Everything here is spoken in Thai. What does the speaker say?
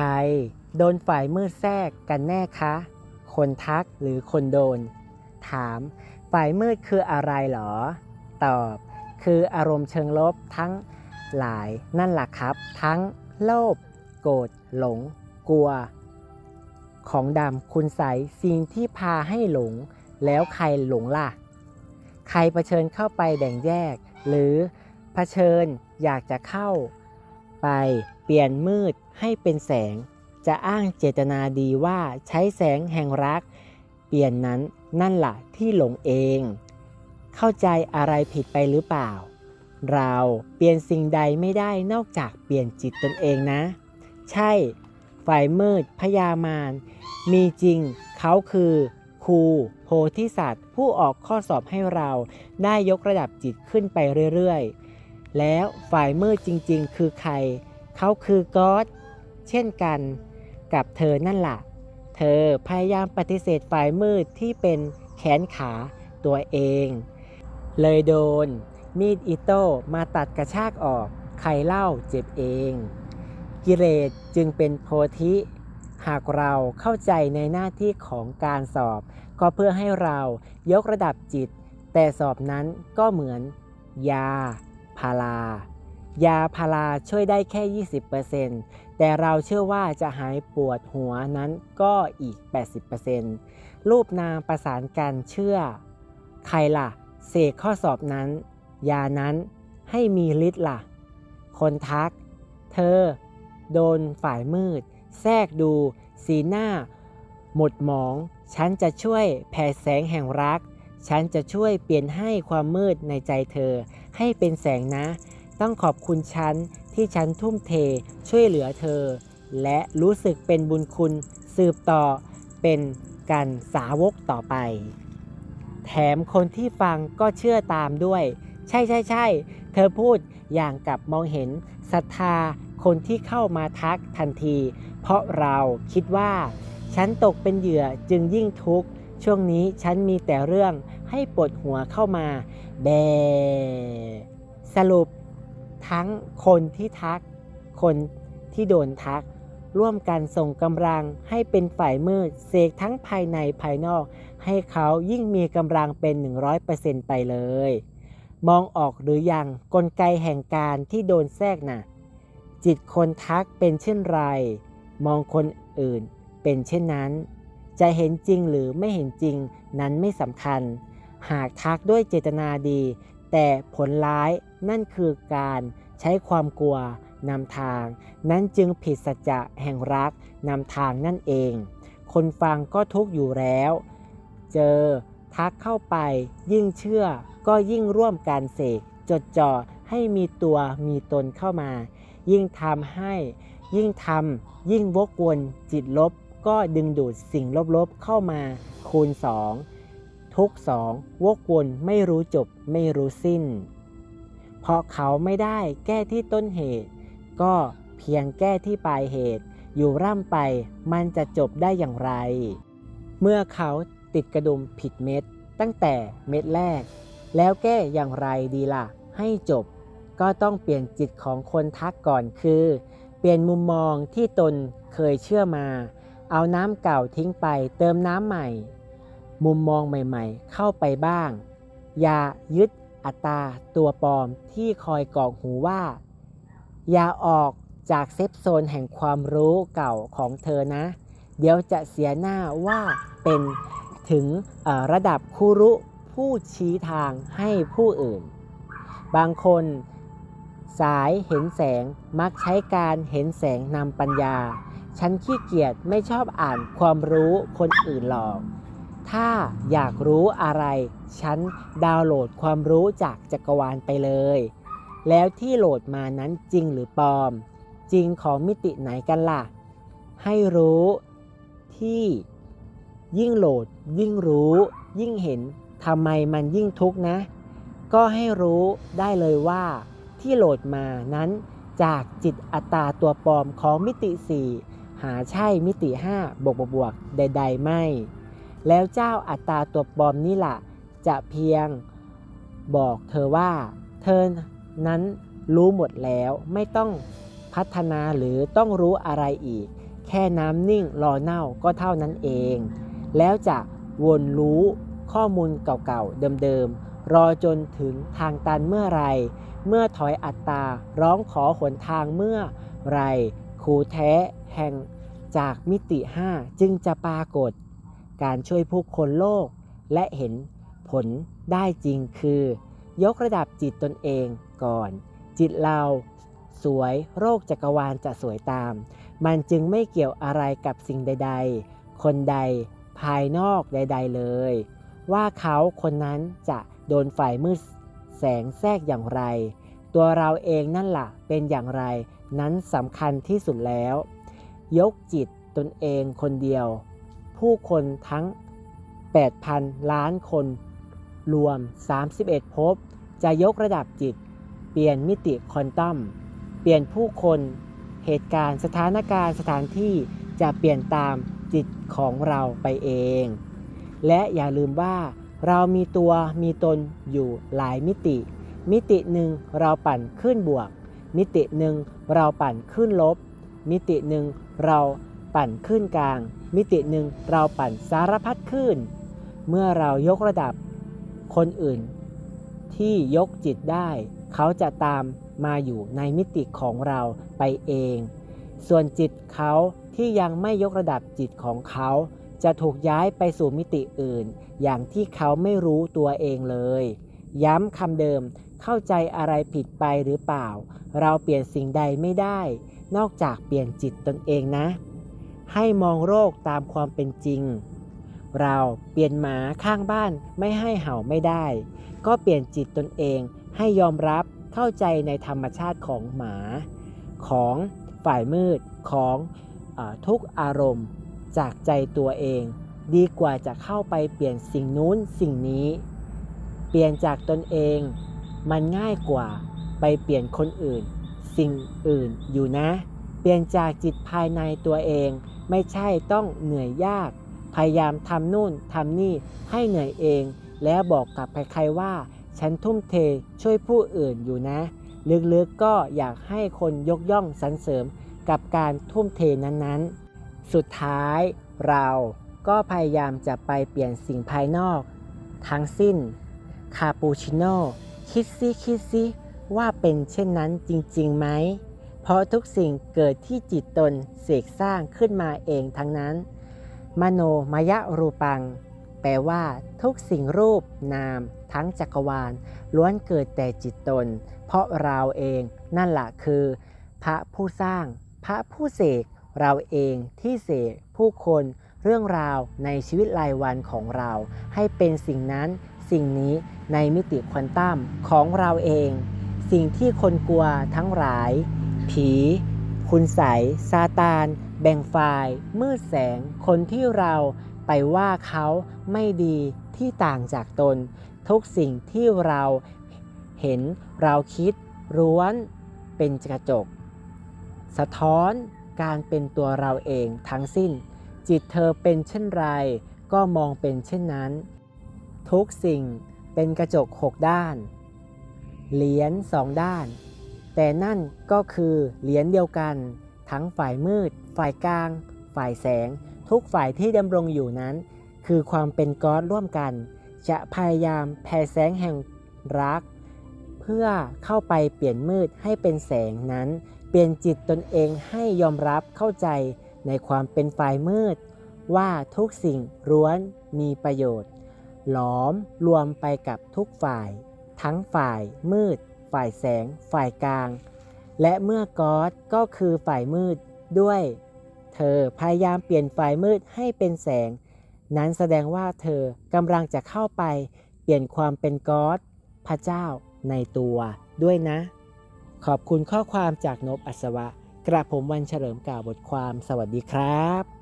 ร โดนฝ่ายมืดแทรกกันแน่คะ คนทักหรือคนโดน ถาม ฝ่ายมืดคืออะไรหรอ ตอบ คืออารมณ์เชิงลบทั้งหลายนั่นแหละครับ ทั้งโลภโกรธหลง กลัว ของดำคุณใสสิ่งที่พาให้หลง แล้วใครหลงล่ะ ใครเผชิญเข้าไปแบ่งแยก หรือเผชิญอยากจะเข้าไป เปลี่ยนมืดให้เป็นแสง จะอ้างเจตนาดีว่าใช้แสงแห่งรัก เปลี่ยนนั้นนั่นล่ะที่หลงเอง เข้าใจอะไรผิดไปหรือเปล่า เราเปลี่ยนสิ่งใดไม่ได้นอกจากเปลี่ยนจิตตนเองนะ ใช่ฝ่ายมืดพยามารมีจริงเขาคือครูโพธิสัตว์ ผู้ออกข้อสอบให้เราได้ยกระดับจิตขึ้นไปเรื่อยๆ แล้วฝ่ายมืดจริงๆ คือใคร เขาคือก๊อดเช่นกันกับเธอนั่นล่ะ เธอพยายามปฏิเสธฝ่ายมืดที่เป็นแขนขาตัวเอง เลยโดน มีดอิโต้มาตัดกระชากออก ใครเล่าเจ็บเอง กิเลสจึงเป็นโพธิ หากเราเข้าใจในหน้าที่ของการสอบ ก็เพื่อให้เรายกระดับจิต แต่สอบนั้นก็เหมือน ยาพารา ยาพาราช่วยได้แค่ 20%แต่เราเชื่อว่าจะหายปวดหัวนั้นก็อีก 80%รูปนามประสานกันเชื่อ ใครล่ะ เสกข้อสอบนั้น ยานั้นให้มีฤทธิ์ล่ะ คนทัก เธอ โดนฝ่ายมืด แทรกดู สีหน้า หมดหมอง ฉันจะช่วยแผ่แสงแห่งรัก ฉันจะช่วยเปลี่ยนให้ความมืดในใจเธอ ให้เป็นแสงนะ ต้องขอบคุณฉันที่ฉันทุ่มเทช่วยเหลือเธอ และรู้สึกเป็นบุญคุณสืบต่อเป็นกันสาวกต่อไป แถมคนที่ฟังก็เชื่อตามด้วย ใช่ใช่ใช่เธอพูดอย่างกับมองเห็นศรัทธาคนที่เข้ามาทักทันที เพราะเราคิดว่า ฉันตกเป็นเหยื่อจึงยิ่งทุกข์ช่วงนี้ฉันมีแต่เรื่องให้ปวดหัวเข้ามา แบ สรุป ทั้งคนที่ทัก คนที่โดนทัก ร่วมกันส่งกำลังให้เป็นฝ่ายมืดเสกทั้งภายในภายนอก ให้เขายิ่งมีกำลังเป็น 100%ไปเลย มองออกหรือยังกลไกแห่งการที่โดนแทรกน่ะ จิตคนทักเป็นเช่นไร มองคนอื่นเป็นเช่นนั้น จะเห็นจริงหรือไม่เห็นจริงนั้นไม่สำคัญ หากทักด้วยเจตนาดี แต่ผลร้าย นั่นคือการใช้ความกลัวนำทาง นั้นจึงผิดสัจจะแห่งรักนำทางนั่นเอง คนฟังก็ทุกอยู่แล้ว เจอทักเข้าไปยิ่งเชื่อก็ยิ่งร่วมการเสกจดจ่อให้มีตัวมีตนเข้ามา ยิ่งทำให้ ยิ่งทำยิ่งวกวนจิตลบ ก็ดึงดูดสิ่งลบๆเข้ามาคูณสองทุกสองวกวนไม่รู้จบไม่รู้สิ้น เพราะเขาไม่ได้แก้ที่ต้นเหตุ ก็เพียงแก้ที่ปลายเหตุ อยู่ร่ำไปมันจะจบได้อย่างไร เมื่อเขาติดกระดุมผิดเม็ด ตั้งแต่เม็ดแรก แล้วแก้อย่างไรดีล่ะ ให้จบ ก็ต้องเปลี่ยนจิตของคนทักก่อนคือ เปลี่ยนมุมมองที่ตนเคยเชื่อมา เอาน้ำเก่าทิ้งไปเติมน้ำใหม่ มุมมองใหม่ๆ เข้าไปบ้าง อย่ายึด อัตตาตัวปลอมที่คอยกอกหูว่า อย่าออกจากเซฟโซนแห่งความรู้เก่าของเธอนะ เดี๋ยวจะเสียหน้าว่าเป็นถึงระดับครูรุผู้ชี้ทางให้ผู้อื่น บางคนสายเห็นแสงมักใช้การเห็นแสงนำปัญญา ฉันขี้เกียจไม่ชอบอ่านความรู้คนอื่นหรอก ถ้าอยากรู้อะไร ฉันดาวน์โหลดความรู้จากจักรวาลไปเลย แล้วที่โหลดมานั้นจริงหรือปลอม จริงของมิติไหนกันล่ะ ให้รู้ที่ยิ่งโหลดยิ่งรู้ ยิ่งเห็นทำไมมันยิ่งทุกข์นะ ก็ให้รู้ได้เลยว่า ที่โหลดมานั้นจากจิตอัตตาตัวปลอมของมิติ 4 หาใช่มิติ 5 บวกบวกบวกใด ๆ ไม่ แล้วเจ้าอัตตาตัวปลอมนี่ล่ะ จะเพียงบอกเธอว่า เธอนั้นรู้หมดแล้วไม่ต้องพัฒนาหรือต้องรู้อะไรอีก แค่น้ำนิ่งรอเน่าก็เท่านั้นเอง แล้วจะวนรู้ข้อมูลเก่าๆ เดิมๆ รอจนถึงทางตันเมื่อไหรเมื่อถอยอัตตาร้องขอหนทางเมื่อไหรครูแท้แห่งจากมิติ 5 จึงจะปรากฏ การช่วยผู้คนโลกและเห็น ผลได้จริงคือ ยกระดับจิตตนเองก่อน จิตเราสวยโรคจักรวาลจะสวยตาม มันจึงไม่เกี่ยวอะไรกับสิ่งใด ๆ คนใดภายนอกใด ๆ เลย ว่าเขาคนนั้นจะโดนฝ่ายมืดแสงแทรกอย่างไร ตัวเราเองนั่นล่ะเป็นอย่างไร นั้นสำคัญที่สุดแล้ว ยกจิตตนเองคนเดียว ผู้คนทั้ง 8,000 ล้านคน รวม 31 ภพ จะยกระดับจิต เปลี่ยนมิติคอนตัมเปลี่ยนผู้คน เหตุการณ์สถานการณ์สถานที่จะเปลี่ยนตามจิตของเราไปเอง และอย่าลืมว่า เรามีตัวมีตนอยู่หลายมิติ มิติหนึ่งเราปั่นขึ้นบวก มิติหนึ่งเราปั่นขึ้นลบ มิติหนึ่งเราปั่นขึ้นกลาง มิติหนึ่งเราปั่นสารพัดขึ้น เมื่อเรายกระดับ คนอื่น ที่ยกจิตได้ เขาจะตามมาอยู่ในมิติของเราไปเอง ส่วนจิตเขาที่ยังไม่ยกระดับจิตของเขาจะถูกย้ายไปสู่มิติอื่น อย่างที่เขาไม่รู้ตัวเองเลย ย้ำคำเดิมเข้าใจอะไรผิดไปหรือเปล่า เราเปลี่ยนสิ่งใดไม่ได้ นอกจากเปลี่ยนจิตตนเองนะ ให้มองโรคตามความเป็นจริง เราเปลี่ยนหมาข้างบ้านไม่ให้เห่าไม่ได้ ก็เปลี่ยนจิตตนเองให้ยอมรับเข้าใจในธรรมชาติของหมา ของฝ่ายมืดของอทุกอารมณ์จากใจตัวเอง ดีกว่าจะเข้าไปเปลี่ยนสิ่งนู้นสิ่งนี้ เปลี่ยนจากตนเอง มันง่ายกว่าไปเปลี่ยนคนอื่น สิ่งอื่นอยู่นะ เปลี่ยนจากจิตภายในตัวเองไม่ใช่ต้องเหนื่อยยาก พยายามทำนู่นทำนี่ให้เหนื่อยเอง แล้วบอกกับใครๆว่า ฉันทุ่มเทช่วยผู้อื่นอยู่นะ ลึกๆก็อยากให้คนยกย่องสรรเสริมกับการทุ่มเทนั้นๆ สุดท้ายเราก็พยายามจะไปเปลี่ยนสิ่งภายนอก ทั้งสิ้น คาปูชิโน่คิดซิคิดซิว่าเป็นเช่นนั้นจริงๆไหม เพราะทุกสิ่งเกิดที่จิตตนเสกสร้างขึ้นมาเองทั้งนั้น มโนมยรูปัง แปลว่า ทุกสิ่งรูปนาม ทั้งจักรวาล ล้วนเกิดแต่จิตตน เพราะเราเองนั่นแหละคือ พระผู้สร้าง พระผู้เสกเราเองที่เสกผู้คนเรื่องราวในชีวิตรายวันของเรา ให้เป็นสิ่งนั้นสิ่งนี้ในมิติควอนตัมของเราเอง สิ่งที่คนกลัวทั้งหลาย ผี คุณใสยซาตาน แบ่งฝ่ายมืดแสงคนที่เราไปว่าเขาไม่ดีที่ต่างจากตน ทุกสิ่งที่เราเห็นเราคิดร้วนเป็นกระจก สะท้อนการเป็นตัวเราเองทั้งสิ้น จิตเธอเป็นเช่นไร ก็มองเป็นเช่นนั้น ทุกสิ่งเป็นกระจกหกด้าน เหรียญสองด้าน แต่นั่นก็คือเหรียญเดียวกัน ทั้งฝ่ายมืด ฝ่ายกลาง ฝ่ายแสง ทุกฝ่ายที่ดำรงอยู่นั้น คือความเป็นก้อนร่วมกัน จะพยายามแผ่แสงแห่งรัก เพื่อเข้าไปเปลี่ยนมืดให้เป็นแสงนั้น เปลี่ยนจิตตนเองให้ยอมรับเข้าใจในความเป็นฝ่ายมืด ว่าทุกสิ่งล้วนมีประโยชน์ หลอมรวมไปกับทุกฝ่าย ทั้งฝ่ายมืด ฝ่ายแสง ฝ่ายกลาง และเมื่อกอดก็คือฝ่ายมืดด้วย เธอพยายามเปลี่ยนไฟมืดให้เป็นแสง นั้นแสดงว่าเธอกำลังจะเข้าไป เปลี่ยนความเป็นกอดพระเจ้าในตัวด้วยนะ ขอบคุณข้อความจากนบอัศวะ กระผมวันเฉลิมกล่าวบทความสวัสดีครับ